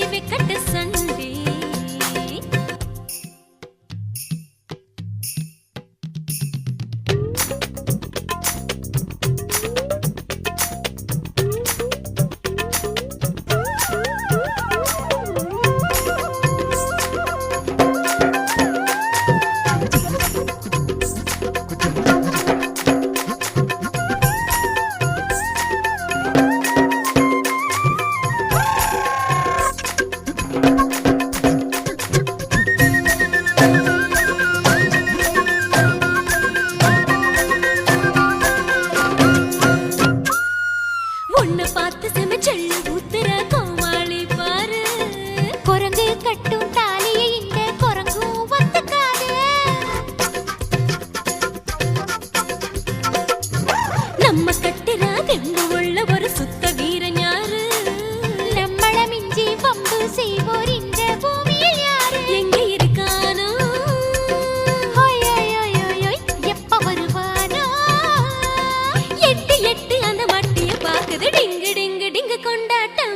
அறிவிக்கட்டு Sun பொண்ணு பார்த்து செம செல்லு ஊத்துற கோமாளி பாரு. குரங்கு கட்டும் தாலியை நம்ம கட்டுற தெம்பு കൊണ്ടാട്ടം